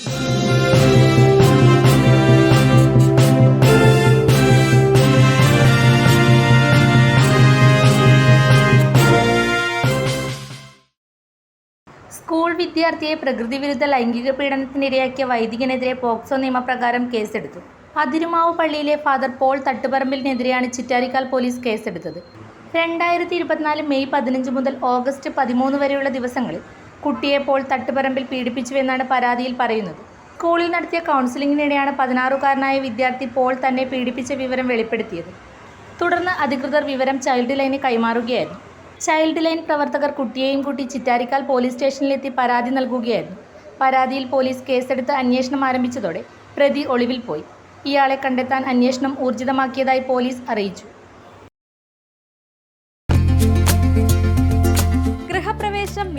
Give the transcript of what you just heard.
School വിദ്യാർത്ഥിയെ പ്രകൃതിവിരുദ്ധ ലൈംഗിക പീഡനത്തിനിരയാക്കിയ വൈദികനെതിരെ POCSO നിയമപ്രകാരം കേസെടുത്തു. അതിരുമാവ് പള്ളിയിലെ ഫാദർ പോൾ തട്ടുപറമ്പിലിനെതിരെയാണ് ചിറ്റാരിക്കാൽ പോലീസ് കേസെടുത്തത്. രണ്ടായിരത്തി ഇരുപത്തിനാല് മെയ് പതിനഞ്ച് മുതൽ ഓഗസ്റ്റ് പതിമൂന്ന് വരെയുള്ള ദിവസങ്ങളിൽ കുട്ടിയെ പോൾ തട്ടുപറമ്പിൽ പീഡിപ്പിച്ചുവെന്നാണ് പരാതിയിൽ പറയുന്നത്. സ്കൂളിൽ നടത്തിയ കൗൺസിലിങ്ങിനിടെയാണ് പതിനാറുകാരനായ വിദ്യാർത്ഥി പോൾ തന്നെ പീഡിപ്പിച്ച വിവരം വെളിപ്പെടുത്തിയത്. തുടർന്ന് അധികൃതർ വിവരം ചൈൽഡ് ലൈന് കൈമാറുകയായിരുന്നു. ചൈൽഡ് ലൈൻ പ്രവർത്തകർ കുട്ടിയെയും കൂട്ടി ചിറ്റാരിക്കാൽ പോലീസ് സ്റ്റേഷനിലെത്തി പരാതി നൽകുകയായിരുന്നു. പരാതിയിൽ പോലീസ് കേസെടുത്ത് അന്വേഷണം ആരംഭിച്ചതോടെ പ്രതി ഒളിവിൽ പോയി. ഇയാളെ കണ്ടെത്താൻ അന്വേഷണം ഊർജിതമാക്കിയതായി പോലീസ് അറിയിച്ചു.